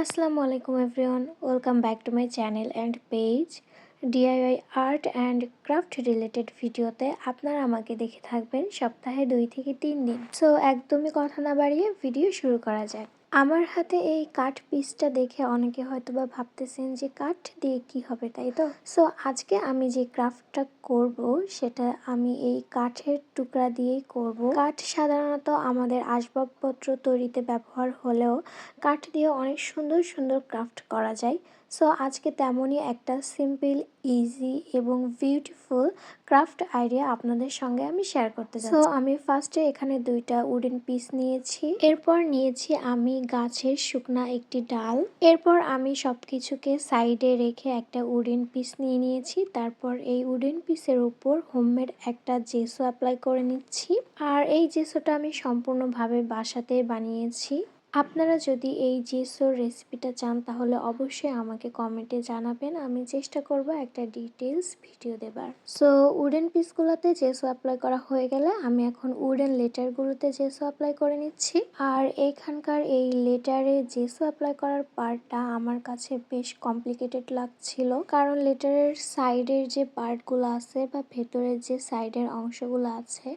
আসসালামু আলাইকুম everyone, welcome back to my channel and page. DIY art and craft related ভিডিওতে আপনারা আমাকে দেখে থাকবেন সপ্তাহে দুই থেকে তিন দিন। সো একদমই কথা না বাড়িয়ে ভিডিও শুরু করা যাক। আমার হাতে এই কাঠ পিসটা দেখে অনেকে হয়তো বা ভাবতেছেন যে কাঠ দিয়ে কি হবে, তাই তো? সো আজকে আমি যে ক্রাফটটা করব, সেটা আমি এই কাঠের টুকরা দিয়েই করব। কাঠ সাধারণত আমাদের আসবাবপত্র তৈরিতে ব্যবহার হলেও কাঠ দিয়ে অনেক সুন্দর সুন্দর ক্রাফট করা যায়। সো আজকে তেমনই একটা সিম্পল ইজি এবং বিউটিফুল ক্রাফট আইডিয়া আপনাদের সঙ্গে আমি শেয়ার করতে চাই সো আমি ফার্স্টে এখানে দুইটা উডেন পিস নিয়েছি। এরপর নিয়েছি আমি গাছের শুকনা একটি ডাল। এরপর আমি সব কিছুকে সাইডে রেখে একটা উডেন পিস নিয়ে নিয়েছি। তারপর এই উডেন পিসের উপর হোমমেড একটা জেসো অ্যাপ্লাই করে নিচ্ছি। আর এই জেসোটা আমি সম্পূর্ণভাবে বাসাতে বানিয়েছি। আপনারা যদি এই জেসোর রেসিপিটা চান, তাহলে অবশ্যই আমাকে কমেন্টে জানাবেন। আমি চেষ্টা করব একটা ডিটেলস ভিডিও দেবার। সো উডেন পিসগুলোতে জেসো অ্যাপ্লাই করা হয়ে গেলে আমি এখন উডেন লেটারগুলোতে জেসো অ্যাপ্লাই করে নিচ্ছি। আর এইখানকার এই লেটারে জেসো অ্যাপ্লাই করার পার্টটা আমার কাছে বেশ কমপ্লিকেটেড লাগছিল। কারণ লেটারের সাইডের যে পার্টগুলো আছে বা ভেতরের যে সাইডের অংশগুলো আছে,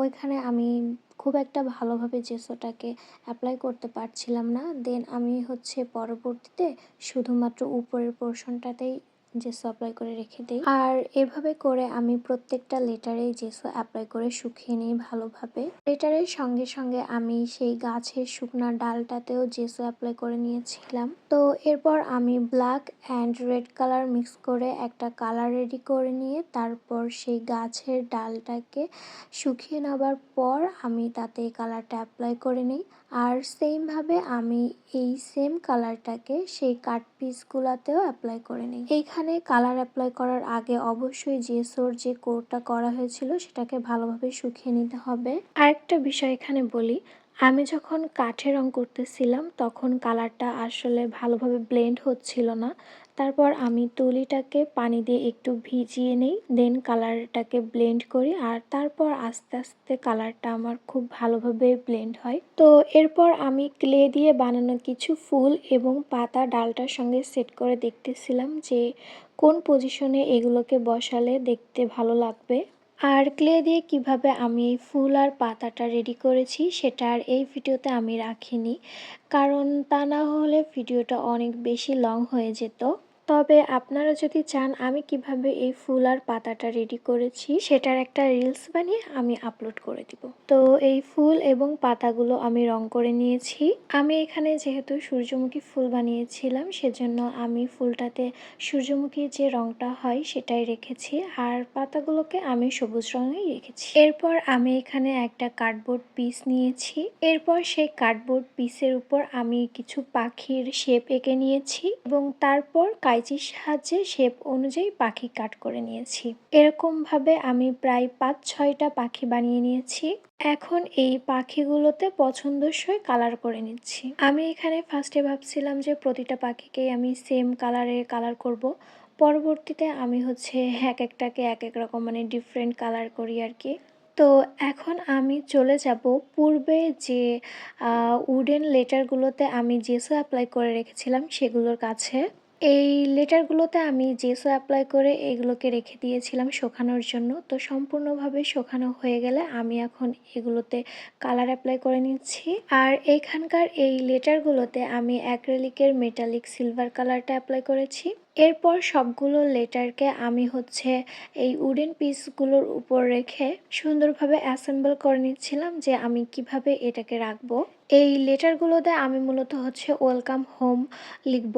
ওইখানে আমি খুব একটা ভালোভাবে জেসোটাকে অ্যাপ্লাই করতে পারছিলাম না। দেন আমি হচ্ছে পরবর্তীতে শুধুমাত্র উপরের পোর্শনটাতেই জেসো অ্যাপ্লাই করে রেখে দিই। আর এভাবে করে আমি প্রত্যেকটা লেটারে জেসো অ্যাপ্লাই করে শুকিয়ে নিই ভালোভাবে। লেটারের সঙ্গে সঙ্গে আমি সেই গাছের শুকনা ডালটাতেও জেসো অ্যাপ্লাই করে নিয়েছিলাম। তো এরপর আমি black and red colour mix করে একটা কালার রেডি করে নিয়ে তারপর সেই গাছের ডালটাকে শুকিয়ে নেবার পর আমি তাতে কালারটা অ্যাপ্লাই করে নিই। আর সেমভাবে আমি এই সেম কালারটাকে সেই কাট পিসগুলাতেও অ্যাপ্লাই করে নিই। এইখানে কালার অ্যাপ্লাই করার আগে অবশ্যই যে সোর যে কোরটা করা হয়েছিল সেটাকে ভালোভাবে শুকিয়ে নিতে হবে। আরেকটা বিষয় এখানে বলি আমি যখন কাঠে রং করতেছিলাম, তখন কালারটা আসলে ভালোভাবে ব্লেন্ড হচ্ছিল না। তারপর আমি তুলিটাকে পানি দিয়ে একটু ভিজিয়ে নেই দেন কালারটাকে ব্লেন্ড করি আর তারপর আস্তে আস্তে কালারটা আমার খুব ভালোভাবে ব্লেন্ড হয়। তো এরপর আমি ক্লে দিয়ে বানানো কিছু ফুল এবং পাতা ডালটার সঙ্গে সেট করে দেখতেছিলাম যে কোন পজিশনে এগুলোকে বসালে দেখতে ভালো লাগবে। আর ক্লে দিয়ে কীভাবে আমি ফুল আর পাতাটা রেডি করেছি সেটা আর এই ভিডিওতে আমি রাখিনি। কারণ তা না হলে ভিডিওটা অনেক বেশি লং হয়ে যেত। তবে আপনারা যদি চান আমি কীভাবে এই ফুল আর পাতাটা রেডি করেছি, সেটার একটা রিলস বানিয়ে আমি আপলোড করে দিব। তো এই ফুল এবং পাতাগুলো আমি রং করে নিয়েছি। আমি এখানে যেহেতু সূর্যমুখী ফুল বানিয়েছিলাম, সেজন্য আমি ফুলটাতে সূর্যমুখীর যে রংটা হয় সেটাই রেখেছি আর পাতাগুলোকে আমি সবুজ রঙেই রেখেছি। এরপর আমি এখানে একটা কার্ডবোর্ড পিস নিয়েছি। এরপর সেই কার্ডবোর্ড পিসের উপর আমি কিছু পাখির শেপ এঁকে নিয়েছি এবং তারপর কাইচির সাহায্যে শেপ অনুযায়ী পাখি কাট করে নিয়েছি। এরকমভাবে আমি প্রায় পাঁচ, ছয়টা পাখি বানিয়ে নিয়েছি। এখন এই পাখিগুলোতে পছন্দসই কালার করে নিচ্ছি। আমি এখানে ফার্স্টে ভাবছিলাম যে প্রতিটা পাখিকেই আমি সেম কালারে কালার করব। পরবর্তীতে আমি হচ্ছে এক একটাকে এক এক রকম মানে ডিফারেন্ট কালার করি আর কি। তো এখন আমি চলে যাব পূর্বে যে উডেন লেটারগুলোতে আমি জেসো অ্যাপ্লাই করে রেখেছিলাম সেগুলোর কাছে। এই লেটারগুলোতে আমি জেসো অ্যাপ্লাই করে এগুলোকে রেখে দিয়েছিলাম শোকানোর জন্য। তো সম্পূর্ণভাবে শোকানো হয়ে গেলে আমি এখন এগুলোতে কালার অ্যাপ্লাই করে নিচ্ছি। আর এইখানকার এই লেটারগুলোতে আমি অ্যাক্রেলিকের মেটালিক সিলভার কালারটা অ্যাপ্লাই করেছি। এরপর সবগুলো লেটারকে আমি হচ্ছে এই উডেন পিসগুলোর উপর রেখে সুন্দরভাবে অ্যাসেম্বল করে নিচ্ছিলাম যে আমি কীভাবে এটাকে রাখব। এই লেটারগুলোতে আমি মূলত হচ্ছে ওয়েলকাম হোম লিখব।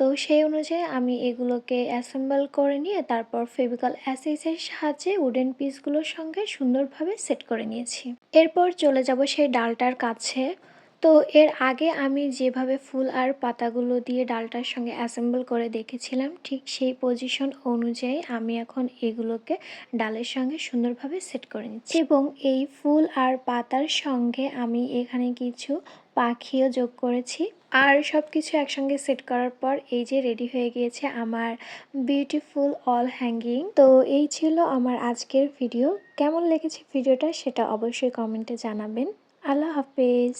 তো সেই অনুযায়ী আমি এগুলোকে অ্যাসেম্বল করে নিয়ে তারপর ফেভিকল অ্যাসিসের সাহায্যে উডেন পিসগুলোর সঙ্গে সুন্দরভাবে সেট করে নিয়েছি। এরপর চলে যাব সেই ডালটার কাছে। তো এর আগে আমি যেভাবে ফুল আর পাতাগুলো দিয়ে ডালটার সঙ্গে অ্যাসেম্বল করে দেখেছিলাম, ঠিক সেই পজিশন অনুযায়ী আমি এখন এগুলোকে ডালের সঙ্গে সুন্দরভাবে সেট করে নিচ্ছি। এবং এই ফুল আর পাতার সঙ্গে আমি এখানে কিছু পাখিও যোগ করেছি। আর সব কিছু একসঙ্গে সেট করার পর এই যে রেডি হয়ে গিয়েছে আমার বিউটিফুল অল হ্যাঙ্গিং। তো এই ছিল আমার আজকের ভিডিও। কেমন লেগেছে ভিডিওটা সেটা অবশ্যই কমেন্টে জানাবেন। আল্লাহ হাফেজ।